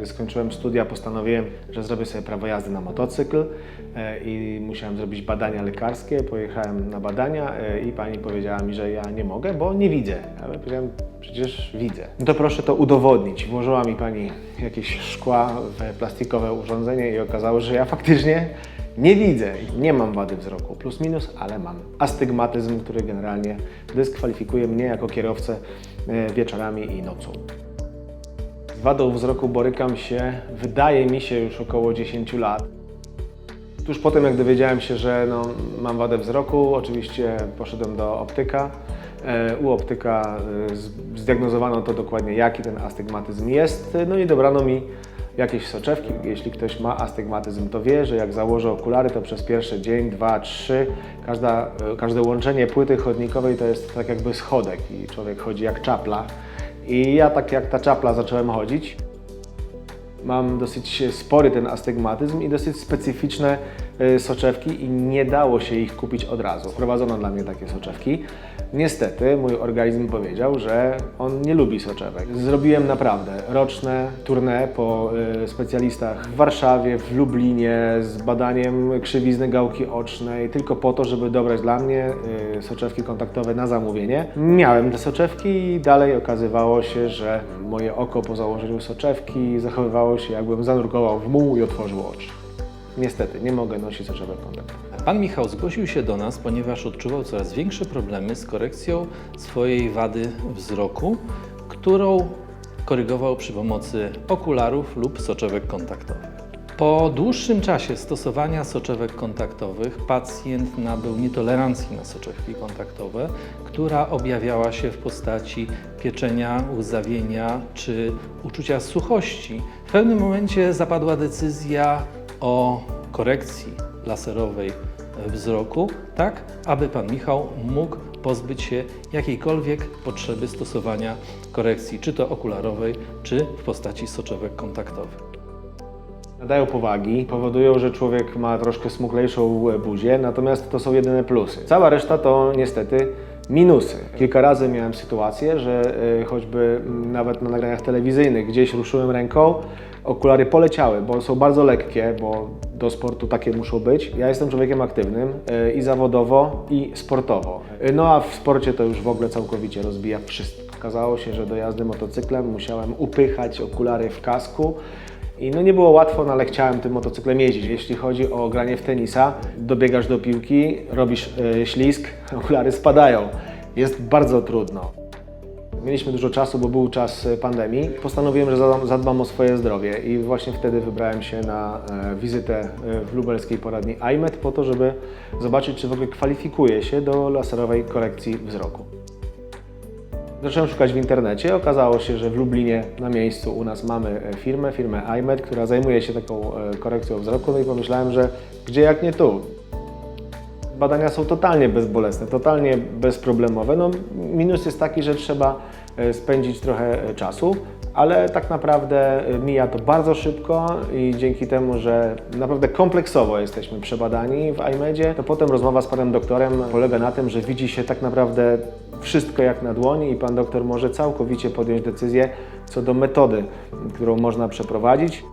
Gdy skończyłem studia, postanowiłem, że zrobię sobie prawo jazdy na motocykl e, i musiałem zrobić badania lekarskie. Pojechałem na badania e, i pani powiedziała mi, że ja nie mogę, bo nie widzę. Ale powiedziałem, przecież widzę. No to proszę to udowodnić. Włożyła mi pani jakieś szkła w plastikowe urządzenie i okazało, że ja faktycznie nie widzę, nie mam wady wzroku, plus minus, ale mam astygmatyzm, który generalnie dyskwalifikuje mnie jako kierowcę e, wieczorami i nocą. Wadą wzroku borykam się, wydaje mi się, już około 10 lat. Tuż po tym, jak dowiedziałem się, że no, mam wadę wzroku, oczywiście poszedłem do optyka. E, U optyka e, zdiagnozowano to dokładnie, jaki ten astygmatyzm jest, no i dobrano mi jakieś soczewki. Jeśli ktoś ma astygmatyzm, to wie, że jak założy okulary, to przez pierwszy dzień, dwa, trzy, każda, e, każde łączenie płyty chodnikowej to jest tak jakby schodek i człowiek chodzi jak czapla. I ja tak jak ta czapla zacząłem chodzić. Mam dosyć spory ten astygmatyzm i dosyć specyficzne soczewki i nie dało się ich kupić od razu. Wprowadzono dla mnie takie soczewki. Niestety mój organizm powiedział, że on nie lubi soczewek. Zrobiłem naprawdę roczne tournée po e, specjalistach w Warszawie, w Lublinie z badaniem krzywizny gałki ocznej, tylko po to, żeby dobrać dla mnie e, soczewki kontaktowe na zamówienie. Miałem te soczewki i dalej okazywało się, że moje oko po założeniu soczewki zachowywało się jakbym zanurkował w muł i otworzył oczy. Niestety, nie mogę nosić soczewek kontaktowych. Pan Michał zgłosił się do nas, ponieważ odczuwał coraz większe problemy z korekcją swojej wady wzroku, którą korygował przy pomocy okularów lub soczewek kontaktowych. Po dłuższym czasie stosowania soczewek kontaktowych pacjent nabył nietolerancji na soczewki kontaktowe, która objawiała się w postaci pieczenia, łzawienia czy uczucia suchości. W pewnym momencie zapadła decyzja o korekcji laserowej wzroku, tak aby pan Michał mógł pozbyć się jakiejkolwiek potrzeby stosowania korekcji, czy to okularowej, czy w postaci soczewek kontaktowych. Nadają powagi, powodują, że człowiek ma troszkę smuklejszą buzię, natomiast to są jedyne plusy. Cała reszta to niestety minusy. Kilka razy miałem sytuację, że y, choćby mm, nawet na nagraniach telewizyjnych gdzieś ruszyłem ręką, okulary poleciały, bo są bardzo lekkie, bo do sportu takie muszą być. Ja jestem człowiekiem aktywnym y, i zawodowo, i sportowo. Y, No a w sporcie to już w ogóle całkowicie rozbija wszystko. Okazało się, że do jazdy motocyklem musiałem upychać okulary w kasku. I no nie było łatwo, no ale chciałem tym motocyklem jeździć. Jeśli chodzi o granie w tenisa, dobiegasz do piłki, robisz e, ślizg, okulary spadają. Jest bardzo trudno. Mieliśmy dużo czasu, bo był czas e, pandemii. Postanowiłem, że zadbam o swoje zdrowie i właśnie wtedy wybrałem się na e, wizytę e, w lubelskiej poradni iMed po to, żeby zobaczyć, czy w ogóle kwalifikuję się do laserowej korekcji wzroku. Zacząłem szukać w internecie. Okazało się, że w Lublinie na miejscu u nas mamy firmę, firmę iMed, która zajmuje się taką korekcją wzroku. No i pomyślałem, że gdzie jak nie tu. Badania są totalnie bezbolesne, totalnie bezproblemowe. No, minus jest taki, że trzeba e, spędzić trochę e, czasu, ale tak naprawdę e, mija to bardzo szybko i dzięki temu, że naprawdę kompleksowo jesteśmy przebadani w iMedzie, to potem rozmowa z panem doktorem polega na tym, że widzi się tak naprawdę wszystko jak na dłoni i pan doktor może całkowicie podjąć decyzję co do metody, którą można przeprowadzić.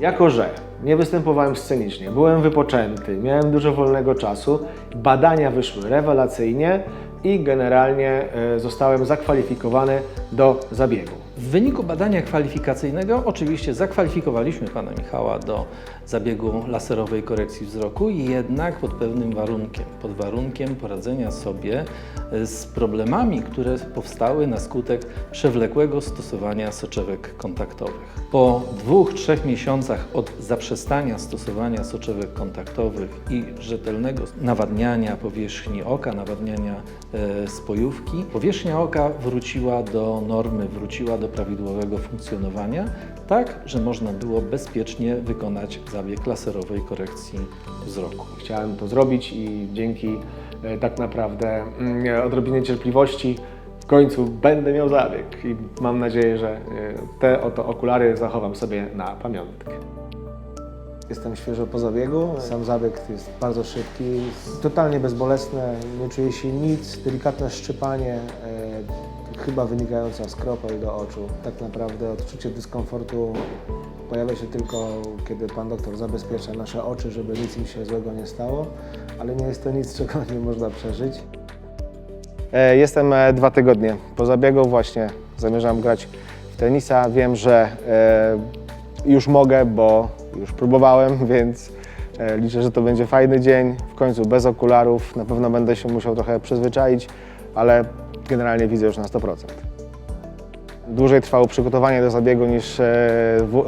Jako, że nie występowałem scenicznie, byłem wypoczęty, miałem dużo wolnego czasu, badania wyszły rewelacyjnie i generalnie e, zostałem zakwalifikowany do zabiegu. W wyniku badania kwalifikacyjnego oczywiście zakwalifikowaliśmy pana Michała do zabiegu laserowej korekcji wzroku, jednak pod pewnym warunkiem, pod warunkiem poradzenia sobie z problemami, które powstały na skutek przewlekłego stosowania soczewek kontaktowych. Po dwóch, trzech miesiącach od zaprzestania stosowania soczewek kontaktowych i rzetelnego nawadniania powierzchni oka, nawadniania e, spojówki, powierzchnia oka wróciła do normy, wróciła do prawidłowego funkcjonowania, tak, że można było bezpiecznie wykonać zabieg laserowej korekcji wzroku. Chciałem to zrobić i dzięki e, tak naprawdę mm, odrobinie cierpliwości w końcu będę miał zabieg i mam nadzieję, że e, te oto okulary zachowam sobie na pamiątkę. Jestem świeżo po zabiegu. Sam zabieg jest bardzo szybki, totalnie bezbolesny, nie czuję się nic, delikatne szczypanie, e, chyba wynikająca z kropel do oczu. Tak naprawdę odczucie dyskomfortu pojawia się tylko, kiedy pan doktor zabezpiecza nasze oczy, żeby nic im się złego nie stało, ale nie jest to nic, czego nie można przeżyć. E, Jestem e, dwa tygodnie po zabiegu, właśnie zamierzam grać w tenisa. Wiem, że e, już mogę, bo już próbowałem, więc liczę, że to będzie fajny dzień. W końcu bez okularów, na pewno będę się musiał trochę przyzwyczaić, ale generalnie widzę już na 100%. Dłużej trwało przygotowanie do zabiegu niż e,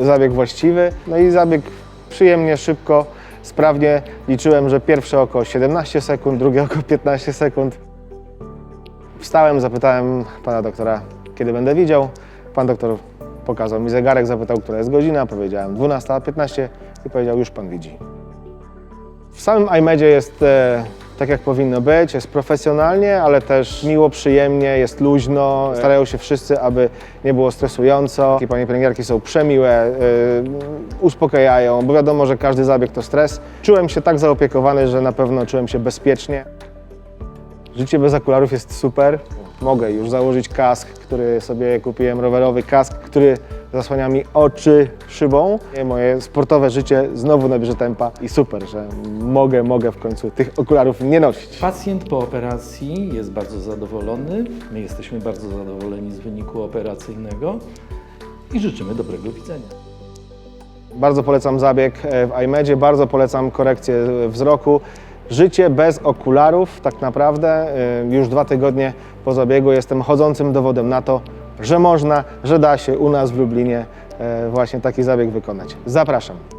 zabieg właściwy. No i zabieg przyjemnie, szybko, sprawnie. Liczyłem, że pierwsze około 17 sekund, drugie około 15 sekund. Wstałem, zapytałem pana doktora, kiedy będę widział. Pan doktor pokazał mi zegarek, zapytał, która jest godzina. Powiedziałem 12.15 i powiedział, już pan widzi. W samym iMedzie jest e, tak, jak powinno być, jest profesjonalnie, ale też miło, przyjemnie, jest luźno. Starają się wszyscy, aby nie było stresująco. I panie pielęgniarki są przemiłe, e, uspokajają, bo wiadomo, że każdy zabieg to stres. Czułem się tak zaopiekowany, że na pewno czułem się bezpiecznie. Życie bez okularów jest super. Mogę już założyć kask, który sobie kupiłem, rowerowy kask, który zasłania mi oczy szybą. Moje sportowe życie znowu nabierze tempa i super, że mogę, mogę w końcu tych okularów nie nosić. Pacjent po operacji jest bardzo zadowolony. My jesteśmy bardzo zadowoleni z wyniku operacyjnego i życzymy dobrego widzenia. Bardzo polecam zabieg e, w iMedzie, bardzo polecam korekcję wzroku. Życie bez okularów, tak naprawdę, e, już dwa tygodnie po zabiegu jestem chodzącym dowodem na to, że można, że da się u nas w Lublinie e, właśnie taki zabieg wykonać. Zapraszam.